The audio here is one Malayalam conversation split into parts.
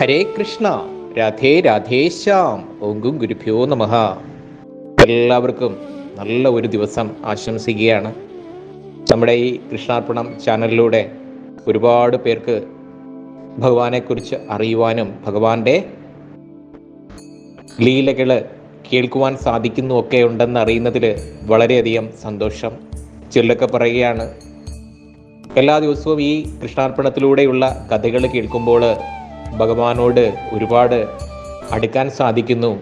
ഹരേ കൃഷ്ണ രാധേ രാധേശ്യാം ഓങ്കും ഗുരുഭ്യോ നമ. എല്ലാവർക്കും നല്ല ഒരു ദിവസം ആശംസിക്കുകയാണ്. നമ്മുടെ ഈ കൃഷ്ണാർപ്പണം ചാനലിലൂടെ ഒരുപാട് പേർക്ക് ഭഗവാനെക്കുറിച്ച് അറിയുവാനും ഭഗവാന്റെ ലീലകൾ കേൾക്കുവാൻ സാധിക്കുന്നു ഒക്കെ ഉണ്ടെന്ന് അറിയുന്നതിൽ വളരെയധികം സന്തോഷം. ചിലരൊക്കെ പറയുകയാണ്. എല്ലാ ദിവസവും ഈ കൃഷ്ണാർപ്പണത്തിലൂടെയുള്ള കഥകൾ കേൾക്കുമ്പോൾ ഭഗവാനോട് ഒരുപാട് അടുക്കാൻ സാധിക്കുന്നു.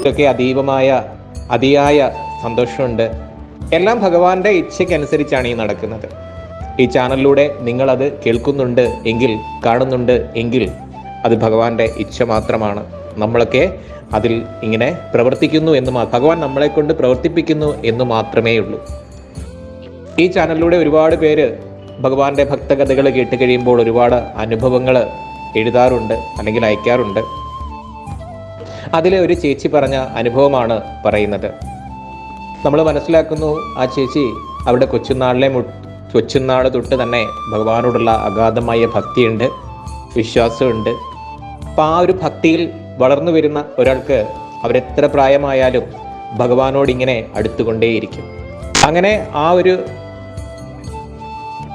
ഇതൊക്കെ അതീവമായ അതിയായ സന്തോഷമുണ്ട്. എല്ലാം ഭഗവാന്റെ ഇച്ഛയ്ക്കനുസരിച്ചാണ് ഈ നടക്കുന്നത്. ഈ ചാനലിലൂടെ നിങ്ങളത് കേൾക്കുന്നുണ്ട് എങ്കിൽ കാണുന്നുണ്ട് എങ്കിൽ അത് ഭഗവാന്റെ ഇച്ഛ മാത്രമാണ്. നമ്മളൊക്കെ അതിൽ ഇങ്ങനെ പ്രവർത്തിക്കുന്നു എന്ന് ഭഗവാൻ നമ്മളെ കൊണ്ട് പ്രവർത്തിപ്പിക്കുന്നു എന്ന് മാത്രമേ ഉള്ളൂ. ഈ ചാനലിലൂടെ ഒരുപാട് പേര് ഭഗവാന്റെ ഭക്തകഥകൾ കേട്ട് കഴിയുമ്പോൾ ഒരുപാട് അനുഭവങ്ങൾ എഴുതാറുണ്ട് അല്ലെങ്കിൽ അയക്കാറുണ്ട്. അതിലെ ഒരു ചേച്ചി പറഞ്ഞ അനുഭവമാണ് പറയുന്നത്. നമ്മൾ മനസ്സിലാക്കുന്നു ആ ചേച്ചി അവിടെ കൊച്ചുനാളിലെ കൊച്ചുനാൾ തൊട്ട് തന്നെ ഭഗവാനോടുള്ള അഗാധമായ ഭക്തിയുണ്ട് വിശ്വാസമുണ്ട്. അപ്പം ആ ഒരു ഭക്തിയിൽ വളർന്നു വരുന്ന ഒരാൾക്ക് അവരെത്ര പ്രായമായാലും ഭഗവാനോട് ഇങ്ങനെ അടുത്തുകൊണ്ടേയിരിക്കും. അങ്ങനെ ആ ഒരു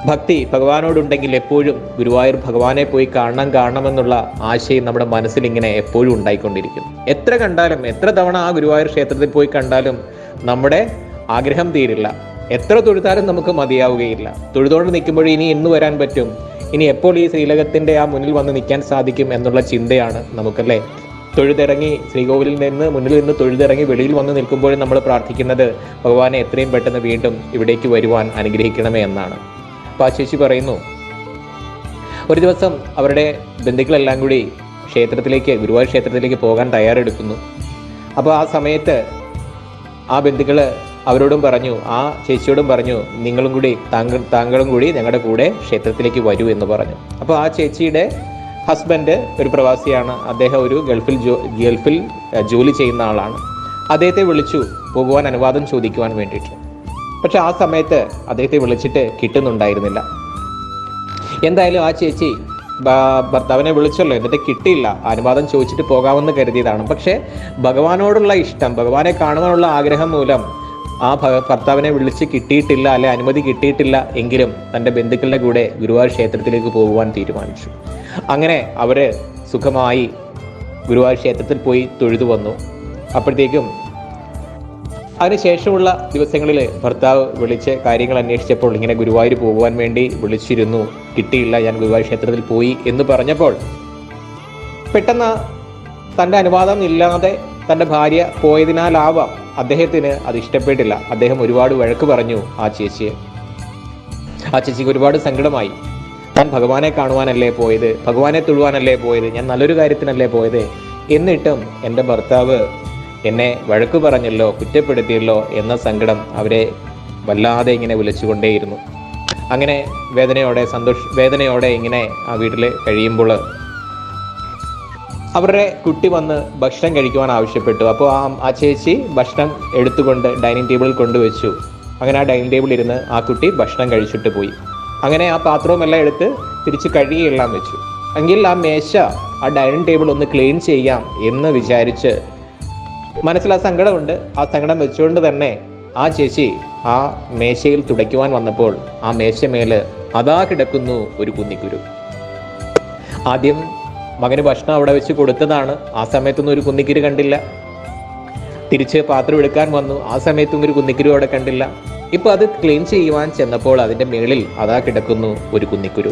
ഭക്തി ഭഗവാനോടുണ്ടെങ്കിൽ എപ്പോഴും ഗുരുവായൂർ ഭഗവാനെ പോയി കാണണം കാണണമെന്നുള്ള ആശയം നമ്മുടെ മനസ്സിൽ ഇങ്ങനെ എപ്പോഴും ഉണ്ടായിക്കൊണ്ടിരിക്കും. എത്ര കണ്ടാലും എത്ര തവണ ആ ഗുരുവായൂർ ക്ഷേത്രത്തിൽ പോയി കണ്ടാലും നമ്മുടെ ആഗ്രഹം തീരില്ല. എത്ര തൊഴുതാലും നമുക്ക് മതിയാവുകയില്ല. തൊഴുതോണ്ട് നിൽക്കുമ്പോൾ ഇനി എന്ന് വരാൻ പറ്റും. ഇനി എപ്പോൾ ഈ ശ്രീലകത്തിന്റെ ആ മുന്നിൽ വന്ന് നിൽക്കാൻ സാധിക്കും എന്നുള്ള ചിന്തയാണ് നമുക്കല്ലേ? തൊഴുതിറങ്ങി ശ്രീകോവിലിൽ നിന്ന് മുന്നിൽ നിന്ന് തൊഴുതിറങ്ങി വെളിയിൽ വന്ന് നിൽക്കുമ്പോഴും നമ്മൾ പ്രാർത്ഥിക്കുന്നത് ഭഗവാനെ എത്രയും പെട്ടെന്ന് വീണ്ടും ഇവിടേക്ക് വരുവാൻ അനുഗ്രഹിക്കണമേ എന്നാണ്. ചേച്ചി പറയുന്നു ഒരു ദിവസം അവരുടെ ബന്ധുക്കളെല്ലാം കൂടി ക്ഷേത്രത്തിലേക്ക് ഗുരുവായൂർ ക്ഷേത്രത്തിലേക്ക് പോകാൻ തയ്യാറെടുക്കുന്നു. അപ്പോൾ ആ സമയത്ത് ആ ബന്ധുക്കൾ അവരോടും പറഞ്ഞു ആ ചേച്ചിയോടും പറഞ്ഞു നിങ്ങളും കൂടി താങ്കൾ താങ്കളും കൂടി ഞങ്ങളുടെ കൂടെ ക്ഷേത്രത്തിലേക്ക് വരൂ എന്ന് പറഞ്ഞു. അപ്പോൾ ആ ചേച്ചിയുടെ ഹസ്ബൻഡ് ഒരു പ്രവാസിയാണ്. അദ്ദേഹം ഒരു ഗൾഫിൽ ജോ ഗൾഫിൽ ജോലി ചെയ്യുന്ന ആളാണ്. അദ്ദേഹത്തെ വിളിച്ചു പോകുവാൻ അനുവാദം ചോദിക്കുവാൻ വേണ്ടിയിട്ട്. പക്ഷെ ആ സമയത്ത് അദ്ദേഹത്തെ വിളിച്ചിട്ട് കിട്ടുന്നുണ്ടായിരുന്നില്ല. എന്തായാലും ആ ചേച്ചി ഭർത്താവിനെ വിളിച്ചല്ലോ എന്നിട്ട് കിട്ടിയില്ല. അനുവാദം ചോദിച്ചിട്ട് പോകാമെന്ന് കരുതിയതാണ്. പക്ഷേ ഭഗവാനോടുള്ള ഇഷ്ടം ഭഗവാനെ കാണുവാനുള്ള ആഗ്രഹം മൂലം ആ ഭർത്താവിനെ വിളിച്ച് കിട്ടിയിട്ടില്ല അല്ലെ അനുമതി കിട്ടിയിട്ടില്ല എങ്കിലും തന്റെ ബന്ധുക്കളുടെ കൂടെ ഗുരുവായൂർ ക്ഷേത്രത്തിലേക്ക് പോകുവാൻ തീരുമാനിച്ചു. അങ്ങനെ അവർ സുഖമായി ഗുരുവായൂർ ക്ഷേത്രത്തിൽ പോയി തൊഴുതു വന്നു. അപ്പോഴത്തേക്കും അതിനുശേഷമുള്ള ദിവസങ്ങളിൽ ഭർത്താവ് വിളിച്ച് കാര്യങ്ങൾ അന്വേഷിച്ചപ്പോൾ ഇങ്ങനെ ഗുരുവായൂർ പോകുവാൻ വേണ്ടി വിളിച്ചിരുന്നു. കിട്ടിയില്ല ഞാൻ ഗുരുവായൂർ ക്ഷേത്രത്തിൽ പോയി എന്ന് പറഞ്ഞപ്പോൾ പെട്ടെന്ന് തന്റെ അനുവാദം ഇല്ലാതെ തന്റെ ഭാര്യ പോയതിനാലാവാം അദ്ദേഹത്തിന് അത് ഇഷ്ടപ്പെട്ടില്ല. അദ്ദേഹം ഒരുപാട് വഴക്ക് പറഞ്ഞു ആ ചേച്ചിയെ. ആ ചേച്ചിക്ക് ഒരുപാട് സങ്കടമായി. താൻ ഭഗവാനെ കാണുവാനല്ലേ പോയത്? ഭഗവാനെ തൊഴുവാനല്ലേ പോയത്? ഞാൻ നല്ലൊരു കാര്യത്തിനല്ലേ പോയത്? എന്നിട്ടും എന്റെ ഭർത്താവ് എന്നെ വഴക്ക് പറഞ്ഞല്ലോ കുറ്റപ്പെടുത്തിയല്ലോ എന്ന സങ്കടം അവരെ വല്ലാതെ ഇങ്ങനെ വിളിച്ചുകൊണ്ടേയിരുന്നു. അങ്ങനെ വേദനയോടെ സന്തോഷ വേദനയോടെ ഇങ്ങനെ ആ വീട്ടിൽ കഴിയുമ്പോൾ അവരുടെ കുട്ടി വന്ന് ഭക്ഷണം കഴിക്കുവാൻ ആവശ്യപ്പെട്ടു. അപ്പോൾ ആ ആ ചേച്ചി ഭക്ഷണം എടുത്തുകൊണ്ട് ഡൈനിങ് ടേബിളിൽ കൊണ്ടുവച്ചു. അങ്ങനെ ആ ഡൈനിങ് ടേബിളിൽ ഇരുന്ന് ആ കുട്ടി ഭക്ഷണം കഴിച്ചിട്ട് പോയി. അങ്ങനെ ആ പാത്രവും എല്ലാം എടുത്ത് തിരിച്ച് കഴുകിയെല്ലാം വെച്ചു. എങ്കിൽ ആ മേശ ആ ഡൈനിങ് ടേബിൾ ഒന്ന് ക്ലീൻ ചെയ്യാം എന്ന് വിചാരിച്ച് മനസ്സിൽ ആ സങ്കടമുണ്ട്. ആ സങ്കടം വെച്ചുകൊണ്ട് തന്നെ ആ ചേച്ചി ആ മേശയിൽ തുടയ്ക്കുവാൻ വന്നപ്പോൾ ആ മേശമേൽ അതാ കിടക്കുന്നു ഒരു കുന്നിക്കുരു. ആദ്യം മകന് ഭക്ഷണം അവിടെ വെച്ച് കൊടുത്തതാണ്. ആ സമയത്തൊന്നും ഒരു കുന്നിക്കിരി കണ്ടില്ല. തിരിച്ച് പാത്രം എടുക്കാൻ വന്നു. ആ സമയത്തും ഒരു കുന്നിക്കുരു അവിടെ കണ്ടില്ല. ഇപ്പൊ അത് ക്ലീൻ ചെയ്യുവാൻ ചെന്നപ്പോൾ അതിന്റെ മേളിൽ അതാ കിടക്കുന്നു ഒരു കുന്നിക്കുരു.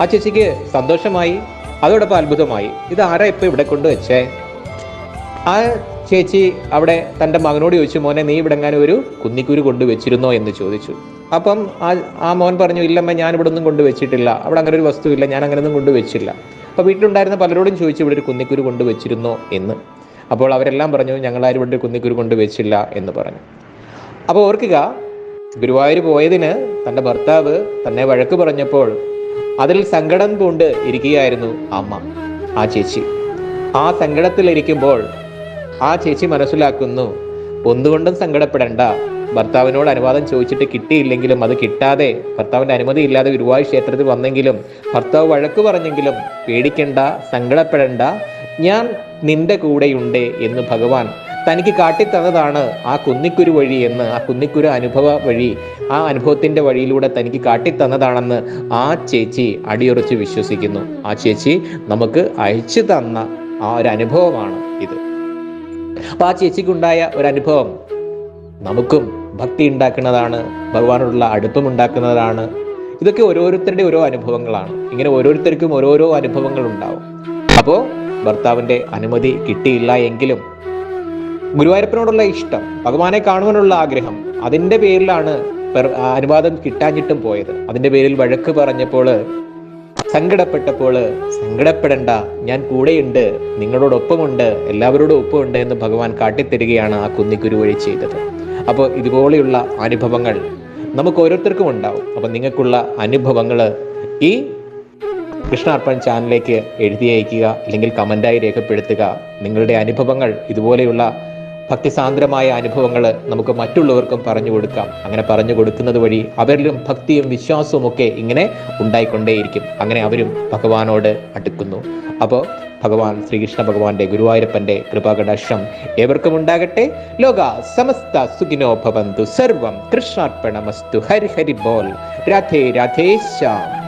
ആ ചേച്ചിക്ക് സന്തോഷമായി. അതോടൊപ്പം അത്ഭുതമായി. ഇത് ആരാ ഇപ്പൊ ഇവിടെ കൊണ്ട് വെച്ചേ? ആ ചേച്ചി അവിടെ തന്റെ മകനോട് ചോദിച്ചു മോനെ നീ ഇവിടെ എങ്ങാനും ഒരു കുന്നിക്കുരു കൊണ്ടുവച്ചിരുന്നോ എന്ന് ചോദിച്ചു. അപ്പം ആ ആ മോൻ പറഞ്ഞു ഇല്ലമ്മ ഞാൻ ഇവിടെ ഒന്നും കൊണ്ടുവച്ചിട്ടില്ല അവിടെ അങ്ങനെ ഒരു വസ്തുവില്ല. ഞാൻ അങ്ങനെ ഒന്നും കൊണ്ടുവച്ചില്ല അപ്പോൾ വീട്ടിലുണ്ടായിരുന്ന പലരോടും ചോദിച്ചു ഇവിടെ ഒരു കുന്നിക്കുരു കൊണ്ടുവച്ചിരുന്നോ എന്ന്. അപ്പോൾ അവരെല്ലാം പറഞ്ഞു ഞങ്ങളാരും ഇവിടെ ഒരു കുന്നിക്കുരു കൊണ്ടുവച്ചില്ല എന്ന് പറഞ്ഞു. അപ്പോൾ ഓർക്കുക ഗുരുവായൂർ പോയതിന് തന്റെ ഭർത്താവ് തന്നെ വഴക്ക് പറഞ്ഞപ്പോൾ അതിൽ സങ്കടം കൊണ്ട് ഇരിക്കുകയായിരുന്നു അമ്മ ആ ചേച്ചി. ആ സങ്കടത്തിലിരിക്കുമ്പോൾ ആ ചേച്ചി മനസ്സിലാക്കുന്നു ഒന്നുകൊണ്ടും സങ്കടപ്പെടേണ്ട ഭർത്താവിനോട് അനുവാദം ചോദിച്ചിട്ട് കിട്ടിയില്ലെങ്കിലും അത് കിട്ടാതെ ഭർത്താവിന്റെ അനുമതി ഇല്ലാതെ ഗുരുവായൂർ ക്ഷേത്രത്തിൽ വന്നെങ്കിലും ഭർത്താവ് വഴക്ക് പറഞ്ഞെങ്കിലും പേടിക്കണ്ട സങ്കടപ്പെടേണ്ട ഞാൻ നിന്റെ കൂടെയുണ്ട് എന്ന് ഭഗവാൻ തനിക്ക് കാട്ടിത്തന്നതാണ് ആ കുന്നിക്കുരു വഴി എന്ന് ആ കുന്നിക്കുരു അനുഭവ വഴി ആ അനുഭവത്തിന്റെ വഴിയിലൂടെ തനിക്ക് കാട്ടിത്തന്നതാണെന്ന് ആ ചേച്ചി അടിയുറച്ച് വിശ്വസിക്കുന്നു. ആ ചേച്ചി നമുക്ക് അയച്ചു തന്ന ആ ഒരു അനുഭവമാണ് ഇത്. അപ്പൊ ആ ചേച്ചിക്കുണ്ടായ ഒരു അനുഭവം നമുക്കും ഭക്തി ഉണ്ടാക്കുന്നതാണ് ഭഗവാനോടുള്ള അടുപ്പം ഉണ്ടാക്കുന്നതാണ്. ഇതൊക്കെ ഓരോരുത്തരുടെ ഓരോ അനുഭവങ്ങളാണ്. ഇങ്ങനെ ഓരോരുത്തർക്കും ഓരോരോ അനുഭവങ്ങൾ ഉണ്ടാവും അപ്പോൾ ഭർത്താവിന്റെ അനുമതി കിട്ടിയില്ല എങ്കിലും ഗുരുവായൂരപ്പനോടുള്ള ഇഷ്ടം ഭഗവാനെ കാണുവാനുള്ള ആഗ്രഹം അതിന്റെ പേരിലാണ് അനുവാദം കിട്ടാഞ്ഞിട്ടും പോയത്. അതിന്റെ പേരിൽ വഴക്ക് പറഞ്ഞപ്പോൾ സങ്കടപ്പെട്ടപ്പോൾ സങ്കടപ്പെടണ്ട ഞാൻ കൂടെയുണ്ട് നിങ്ങളോടൊപ്പമുണ്ട് എല്ലാവരോടും ഒപ്പമുണ്ട് എന്ന് ഭഗവാൻ കാട്ടിത്തരികയാണ് ആ കുന്നിക്കുരു വഴി ചെയ്തത്. അപ്പോൾ ഇതുപോലെയുള്ള അനുഭവങ്ങൾ നമുക്ക് ഓരോരുത്തർക്കും ഉണ്ടാവും അപ്പം നിങ്ങൾക്കുള്ള അനുഭവങ്ങൾ ഈ കൃഷ്ണാർപ്പൺ ചാനലിലേക്ക് എഴുതി അയക്കുക അല്ലെങ്കിൽ കമന്റായി രേഖപ്പെടുത്തുക. നിങ്ങളുടെ അനുഭവങ്ങൾ ഇതുപോലെയുള്ള ഭക്തിസാന്ദ്രമായ അനുഭവങ്ങൾ നമുക്ക് മറ്റുള്ളവർക്കും പറഞ്ഞു കൊടുക്കാം. അങ്ങനെ പറഞ്ഞു കൊടുക്കുന്നത് വഴി അവരിലും ഭക്തിയും വിശ്വാസവും ഒക്കെ ഇങ്ങനെ ഉണ്ടായിക്കൊണ്ടേയിരിക്കും. അങ്ങനെ അവരും ഭഗവാനോട് അടുക്കുന്നു. അപ്പോൾ ഭഗവാൻ ശ്രീകൃഷ്ണ ഭഗവാന്റെ ഗുരുവായൂരപ്പന്റെ കൃപാകടാക്ഷം ഏവർക്കും ഉണ്ടാകട്ടെ. ലോക സമസ്ത സുഖിനോ ഭവന്തു. സർവം കൃഷ്ണാർപ്പണമസ്തു. ഹരി ഹരി ബോൽ രാധേ രാധേ ശ്യാം.